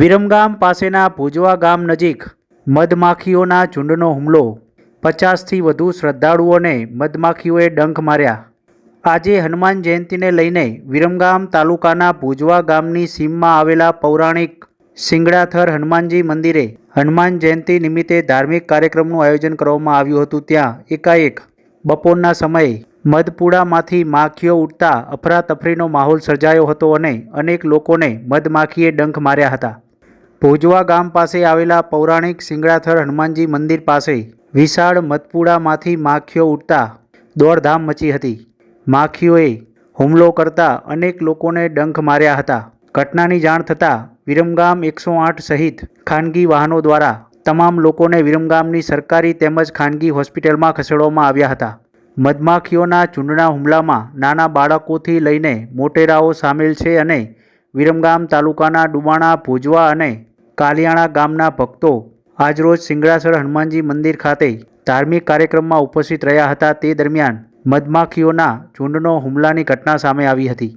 વિરમગામ પાસેના ભુજવા ગામ નજીક મધમાખીઓના ઝુંડનો હુમલો. પચાસથી વધુ શ્રદ્ધાળુઓને મધમાખીઓએ ડંખ માર્યા. આજે હનુમાન જયંતીને લઈને વિરમગામ તાલુકાના ભુજવા ગામની સીમમાં આવેલા પૌરાણિક સિંગડાથર હનુમાનજી મંદિરે હનુમાન જયંતી નિમિત્તે ધાર્મિક કાર્યક્રમનું આયોજન કરવામાં આવ્યું હતું. ત્યાં એકાએક બપોરના સમયે મધપુડામાંથી માખીઓ ઉડતા અફરાતફરીનો માહોલ સર્જાયો હતો અને અનેક લોકોને મધમાખીએ ડંખ માર્યા હતા. ભોજવા ગામ પાસે આવેલા પૌરાણિક સિંગડાથર હનુમાનજી મંદિર પાસે વિશાળ મધપુડામાંથી માખીઓ ઉડતા દોડધામ મચી હતી. માખીઓએ હુમલો કરતા અનેક લોકોને ડંખ માર્યા હતા. ઘટનાની જાણ થતાં વિરમગામ એકસો આઠ સહિત ખાનગી વાહનો દ્વારા તમામ લોકોને વિરમગામની સરકારી તેમજ ખાનગી હોસ્પિટલમાં ખસેડવામાં આવ્યા હતા. મધમાખીઓના ઝુંડના હુમલામાં નાના બાળકોથી લઈને મોટેરાઓ સામેલ છે અને વિરમગામ તાલુકાના ડુબાણા, ભુજવા અને કાલિયાણા ગામના ભક્તો આજરોજ સિંગડાસર હનુમાનજી મંદિર ખાતે ધાર્મિક કાર્યક્રમમાં ઉપસ્થિત રહ્યા હતા. તે દરમિયાન મધમાખીઓના ઝુંડનો હુમલાની ઘટના સામે આવી હતી.